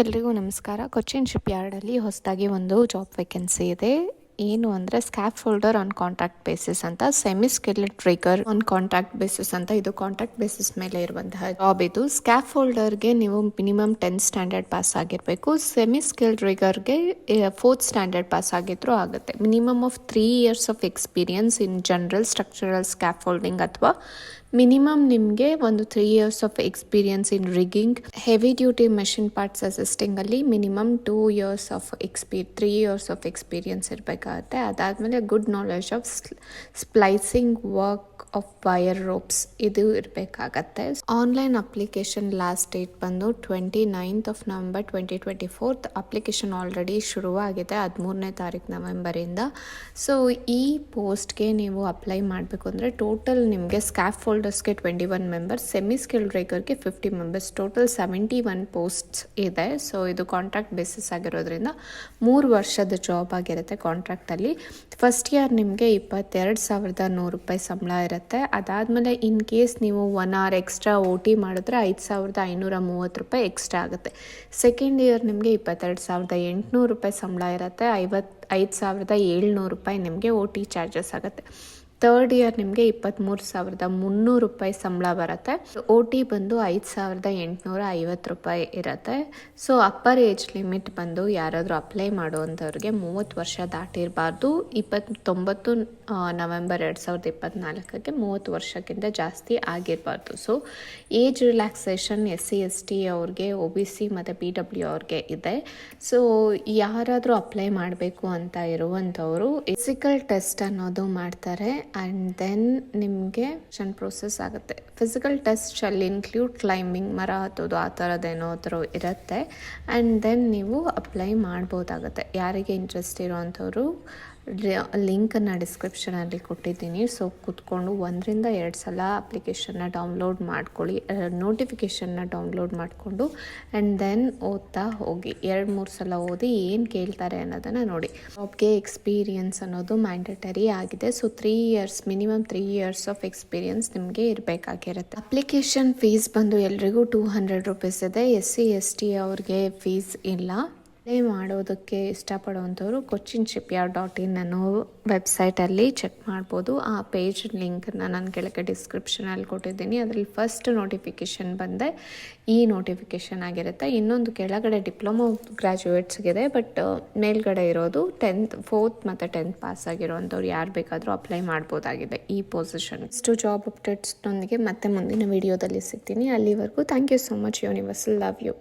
ಎಲ್ರಿಗೂ ನಮಸ್ಕಾರ. ಕೊಚ್ಚಿನ್ ಶಿಪ್ ಯಾರ್ಡಲ್ಲಿ ಹೊಸದಾಗಿ ಒಂದು ಜಾಬ್ ವೇಕೆನ್ಸಿ ಇದೆ. ಏನು ಅಂದರೆ scaffolder on contract basis ಅಂತ semi skilled rigger on contract basis ಅಂತ, ಇದು ಕಾಂಟ್ರಾಕ್ಟ್ ಬೇಸಿಸ್ ಮೇಲೆ ಇರುವಂತಹ ಜಾಬ್ ಇದು. ಸ್ಕ್ಯಾಪ್ ಫೋಲ್ಡರ್ಗೆ ನೀವು ಮಿನಿಮಮ್ ಟೆಂತ್ ಸ್ಟ್ಯಾಂಡರ್ಡ್ ಪಾಸ್ ಆಗಿರಬೇಕು. ಸೆಮಿ ಸ್ಕಿಲ್ಡ್ ಟ್ರಿಗರ್ಗೆ ಫೋರ್ತ್ ಸ್ಟ್ಯಾಂಡರ್ಡ್ ಪಾಸ್ ಆಗಿದ್ರು ಆಗುತ್ತೆ. Minimum of three years of experience in general structural scaffolding ಅಥವಾ ಮಿನಿಮಮ್ ನಿಮಗೆ ಒಂದು three years of experience in rigging heavy duty machine parts ಅಸಿಸ್ಟಿಂಗಲ್ಲಿ minimum two years of ಎಕ್ಸ್ಪೀ three years of experience ಇರಬೇಕಾಗುತ್ತೆ. ಅದಾದಮೇಲೆ good knowledge of splicing work of wire ropes ಇದು ಇರಬೇಕಾಗತ್ತೆ. Online application last date ಬಂದು twenty ninth of November twenty twenty fourth application already ಶುರುವಾಗಿದೆ, ಹದಿಮೂರನೇ ತಾರೀಕು ನವೆಂಬರಿಂದ so ಈ ಪೋಸ್ಟ್ಗೆ ನೀವು ಅಪ್ಲೈ ಮಾಡಬೇಕು ಅಂದರೆ ಟೋಟಲ್ ನಿಮಗೆ ಸ್ಕ್ಯಾಫ್ ಫೋಲ್ಡರ್ಸ್ಗೆ twenty one members semi skilled ರೇಕರ್ಗೆ fifty members total seventy one posts ಇದೆ. ಸೊ ಇದು ಕಾಂಟ್ರಾಕ್ಟ್ ಬೇಸಿಸ್ ಆಗಿರೋದ್ರಿಂದ ಮೂರು ವರ್ಷದ ಜಾಬ್ ಆಗಿರುತ್ತೆ ಕಾಂಟ್ರಾಕ್ಟಲ್ಲಿ ಫಸ್ಟ್ ಇಯರ್ ನಿಮಗೆ ಇಪ್ಪತ್ತೆರಡು ಸಾವಿರದ ನೂರು ರೂಪಾಯಿ ಸಂಬಳ ಇರುತ್ತೆ. ಅದಾದಮೇಲೆ ಇನ್ ಕೇಸ್ ನೀವು one hour extra O T ಮಾಡಿದ್ರೆ ಐದು ಸಾವಿರದ ಐನೂರ ಮೂವತ್ತು ರೂಪಾಯಿ ಎಕ್ಸ್ಟ್ರಾ ಆಗುತ್ತೆ. ಸೆಕೆಂಡ್ ಇಯರ್ ನಿಮಗೆ ಇಪ್ಪತ್ತೆರಡು ಸಾವಿರದ ಎಂಟುನೂರು ರೂಪಾಯಿ ಸಂಬಳ ಇರುತ್ತೆ. ಐವತ್ತು, ಐದು ಸಾವಿರದ ಏಳ್ನೂರು ರೂಪಾಯಿ ನಿಮಗೆ ಓ ಟಿ ಚಾರ್ಜಸ್ ಆಗುತ್ತೆ. ತರ್ಡ್ ಇಯರ್ ನಿಮಗೆ ಇಪ್ಪತ್ತ್ಮೂರು ಸಾವಿರದ ಮುನ್ನೂರು ರೂಪಾಯಿ ಸಂಬಳ ಬರುತ್ತೆ. ಒ ಟಿ ಬಂದು ಐದು ಸಾವಿರದ ಎಂಟುನೂರ ಐವತ್ತು ರೂಪಾಯಿ ಇರುತ್ತೆ. ಸೊ ಅಪ್ಪರ್ ಏಜ್ ಲಿಮಿಟ್ ಬಂದು ಯಾರಾದರೂ ಅಪ್ಲೈ ಮಾಡುವಂಥವ್ರಿಗೆ ಮೂವತ್ತು ವರ್ಷ ದಾಟಿರಬಾರ್ದು. ಇಪ್ಪತ್ತೊಂಬತ್ತು ನವೆಂಬರ್ ಎರಡು ಸಾವಿರದ ಇಪ್ಪತ್ತ್ನಾಲ್ಕಕ್ಕೆ ಮೂವತ್ತು ವರ್ಷಕ್ಕಿಂತ ಜಾಸ್ತಿ ಆಗಿರಬಾರ್ದು. So age relaxation S C S T ಅವ್ರಿಗೆ ಒ ಬಿ ಸಿ ಮತ್ತು ಪಿ ಡಬ್ಲ್ಯೂ ಅವ್ರಿಗೆ ಇದೆ. ಸೊ ಯಾರಾದರೂ ಅಪ್ಲೈ ಮಾಡಬೇಕು ಅಂತ ಇರುವಂಥವರು ಫಿಸಿಕಲ್ ಟೆಸ್ಟ್ ಅನ್ನೋದು ಮಾಡ್ತಾರೆ. ಆ್ಯಂಡ್ ದೆನ್ ನಿಮಗೆ ಷನ್ ಪ್ರೋಸೆಸ್ ಆಗುತ್ತೆ. Physical test shall include climbing ಮರ ಹತ್ತೋದು ಆ ಥರದ್ದೇನೋ ಥರ ಇರುತ್ತೆ. ಆ್ಯಂಡ್ ದೆನ್ ನೀವು ಅಪ್ಲೈ ಮಾಡ್ಬೋದಾಗುತ್ತೆ. ಯಾರಿಗೆ ಇಂಟ್ರೆಸ್ಟ್ ಇರೋವಂಥವ್ರು ಲಿಂಕನ್ನು ಡಿಸ್ಕ್ರಿಪ್ಷನಲ್ಲಿ ಕೊಟ್ಟಿದ್ದೀನಿ. ಸೊ ಕೂತ್ಕೊಂಡು ಒಂದರಿಂದ ಎರಡು ಸಲ ಅಪ್ಲಿಕೇಶನ್ನ ಡೌನ್ಲೋಡ್ ಮಾಡ್ಕೊಳ್ಳಿ. ನೋಟಿಫಿಕೇಷನ್ನ ಡೌನ್ಲೋಡ್ ಮಾಡಿಕೊಂಡು ಆ್ಯಂಡ್ ದೆನ್ ಓದ್ತಾ ಹೋಗಿ. ಎರಡು, ಮೂರು ಸಲ ಓದಿ ಏನು ಕೇಳ್ತಾರೆ ಅನ್ನೋದನ್ನು ನೋಡಿ. ಜಾಬ್ಗೆ ಎಕ್ಸ್ಪೀರಿಯನ್ಸ್ ಅನ್ನೋದು ಮ್ಯಾಂಡೇಟರಿ ಆಗಿದೆ. So three years minimum three years of experience ನಿಮಗೆ ಇರಬೇಕಾಗಿರುತ್ತೆ. ಅಪ್ಲಿಕೇಶನ್ ಫೀಸ್ ಬಂದು ಎಲ್ರಿಗೂ ಟೂ ಹಂಡ್ರೆಡ್ ರುಪೀಸ್ ಇದೆ. ಎಸ್ ಸಿ ಎಸ್ ಟಿ ಅವ್ರಿಗೆ ಫೀಸ್ ಇಲ್ಲ. ಪ್ಲೇ ಮಾಡೋದಕ್ಕೆ ಇಷ್ಟಪಡುವಂಥವ್ರು Cochin shipyard dot in ಅನ್ನೋ ವೆಬ್ಸೈಟಲ್ಲಿ ಚೆಕ್ ಮಾಡ್ಬೋದು. ಆ ಪೇಜ್ ಲಿಂಕನ್ನು ನಾನು ಕೆಳಗೆ ಡಿಸ್ಕ್ರಿಪ್ಷನಲ್ಲಿ ಕೊಟ್ಟಿದ್ದೀನಿ. ಅದರಲ್ಲಿ ಫಸ್ಟ್ ನೋಟಿಫಿಕೇಷನ್ ಬಂದೆ. ಈ ನೋಟಿಫಿಕೇಷನ್ ಆಗಿರುತ್ತೆ. ಇನ್ನೊಂದು ಕೆಳಗಡೆ ಡಿಪ್ಲೊಮೊ ಗ್ರ್ಯಾಜುಯೇಟ್ಸ್ಗಿದೆ, ಬಟ್ ಮೇಲ್ಗಡೆ ಇರೋದು ಟೆಂತ್, ಫೋರ್ತ್ ಮತ್ತು ಟೆಂತ್ ಪಾಸ್ ಆಗಿರೋವಂಥವ್ರು ಯಾರು ಬೇಕಾದರೂ ಅಪ್ಲೈ ಮಾಡ್ಬೋದಾಗಿದೆ ಈ ಪೊಸಿಷನ್. ಇಷ್ಟು ಜಾಬ್ ಅಪ್ಡೇಟ್ಸ್ನೊಂದಿಗೆ ಮತ್ತೆ ಮುಂದಿನ ವಿಡಿಯೋದಲ್ಲಿ ಸಿಗ್ತೀನಿ. ಅಲ್ಲಿವರೆಗೂ thank you so much. Universal love you.